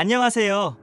안녕하세요.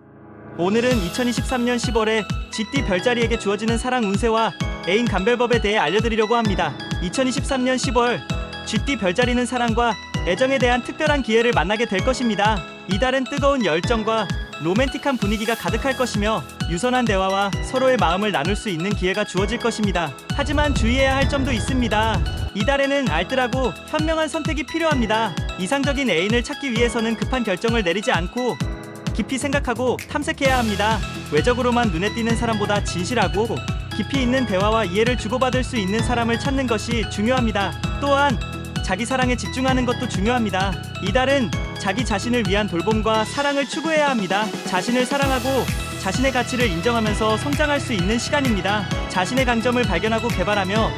오늘은 2023년 10월에 GT 별자리에게 주어지는 사랑 운세와 애인 감별법에 대해 알려드리려고 합니다. 2023년 10월 GT 별자리는 사랑과 애정에 대한 특별한 기회를 만나게 될 것입니다. 이달은 뜨거운 열정과 로맨틱한 분위기가 가득할 것이며 유선한 대화와 서로의 마음을 나눌 수 있는 기회가 주어질 것입니다. 하지만 주의해야 할 점도 있습니다. 이달에는 알뜰하고 현명한 선택이 필요합니다. 이상적인 애인을 찾기 위해서는 급한 결정을 내리지 않고 깊이 생각하고 탐색해야 합니다. 외적으로만 눈에 띄는 사람보다 진실하고 깊이 있는 대화와 이해를 주고받을 수 있는 사람을 찾는 것이 중요합니다. 또한 자기 사랑에 집중하는 것도 중요합니다. 이달은 자기 자신을 위한 돌봄과 사랑을 추구해야 합니다. 자신을 사랑하고 자신의 가치를 인정하면서 성장할 수 있는 시간입니다. 자신의 강점을 발견하고 개발하며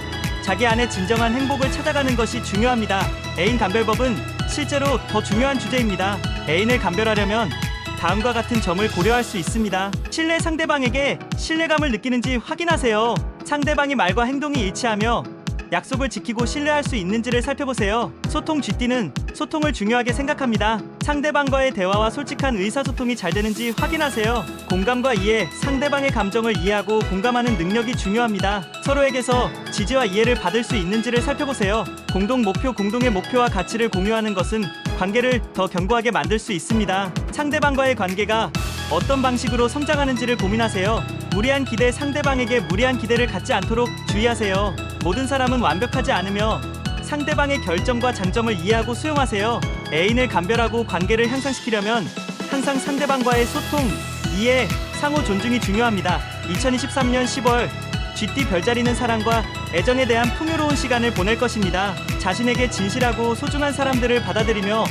자기 안에 진정한 행복을 찾아가는 것이 중요합니다. 애인 감별법은 실제로 더 중요한 주제입니다. 애인을 감별하려면 다음과 같은 점을 고려할 수 있습니다. 신뢰 상대방에게 신뢰감을 느끼는지 확인하세요. 상대방이 말과 행동이 일치하며 약속을 지키고 신뢰할 수 있는지를 살펴보세요. 소통 GT는 소통을 중요하게 생각합니다. 상대방과의 대화와 솔직한 의사소통이 잘 되는지 확인하세요. 공감과 이해, 상대방의 감정을 이해하고 공감하는 능력이 중요합니다. 서로에게서 지지와 이해를 받을 수 있는지를 살펴보세요. 공동 목표, 공동의 목표와 가치를 공유하는 것은 관계를 더 견고하게 만들 수 있습니다. 상대방과의 관계가 어떤 방식으로 성장하는지를 고민하세요. 무리한 기대 상대방에게 무리한 기대를 갖지 않도록 주의하세요. 모든 사람은 완벽하지 않으며 상대방의 결정과 장점을 이해하고 수용하세요. 애인을 감별하고 관계를 향상시키려면 항상 상대방과의 소통, 이해, 상호 존중이 중요합니다. 2023년 10월 GT 별자리는 사랑과 애정에 대한 풍요로운 시간을 보낼 것입니다. 자신에게 진실하고 소중한 사람들을 받아들이며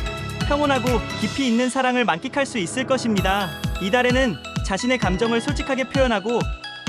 평온하고 깊이 있는 사랑을 만끽할 수 있을 것입니다. 이달에는 자신의 감정을 솔직하게 표현하고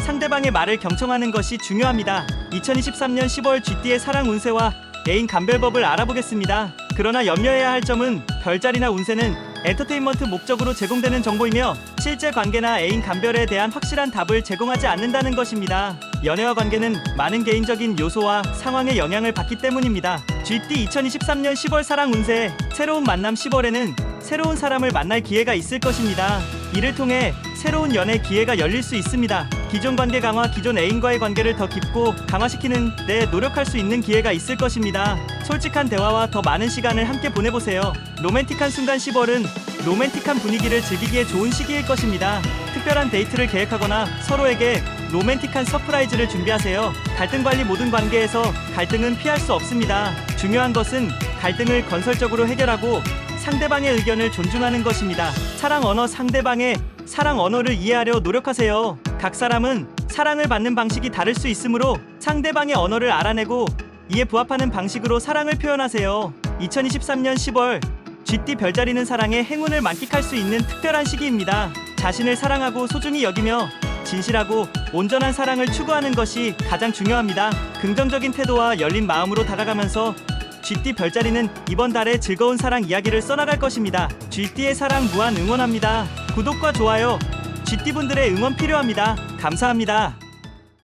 상대방의 말을 경청하는 것이 중요합니다. 2023년 10월 GT의 사랑 운세와 애인 감별법을 알아보겠습니다. 그러나 염려해야 할 점은 별자리나 운세는 엔터테인먼트 목적으로 제공되는 정보이며 실제 관계나 애인 감별에 대한 확실한 답을 제공하지 않는다는 것입니다. 연애와 관계는 많은 개인적인 요소와 상황의 영향을 받기 때문입니다. GT 2023년 10월 사랑 운세 새로운 만남 10월에는 새로운 사람을 만날 기회가 있을 것입니다. 이를 통해 새로운 연애 기회가 열릴 수 있습니다. 기존 관계 강화, 기존 애인과의 관계를 더 깊고 강화시키는 데 노력할 수 있는 기회가 있을 것입니다. 솔직한 대화와 더 많은 시간을 함께 보내보세요. 로맨틱한 순간 10월은 로맨틱한 분위기를 즐기기에 좋은 시기일 것입니다. 특별한 데이트를 계획하거나 서로에게 로맨틱한 서프라이즈를 준비하세요. 갈등 관리 모든 관계에서 갈등은 피할 수 없습니다. 중요한 것은 갈등을 건설적으로 해결하고 상대방의 의견을 존중하는 것입니다. 사랑 언어 상대방의 사랑 언어를 이해하려 노력하세요. 각 사람은 사랑을 받는 방식이 다를 수 있으므로 상대방의 언어를 알아내고 이에 부합하는 방식으로 사랑을 표현하세요. 2023년 10월 GT 별자리는 사랑의 행운을 만끽할 수 있는 특별한 시기입니다. 자신을 사랑하고 소중히 여기며 진실하고 온전한 사랑을 추구하는 것이 가장 중요합니다. 긍정적인 태도와 열린 마음으로 다가가면서 GT 별자리는 이번 달에 즐거운 사랑 이야기를 써나갈 것입니다. GT의 사랑 무한 응원합니다. 구독과 좋아요, GT 분들의 응원 필요합니다. 감사합니다.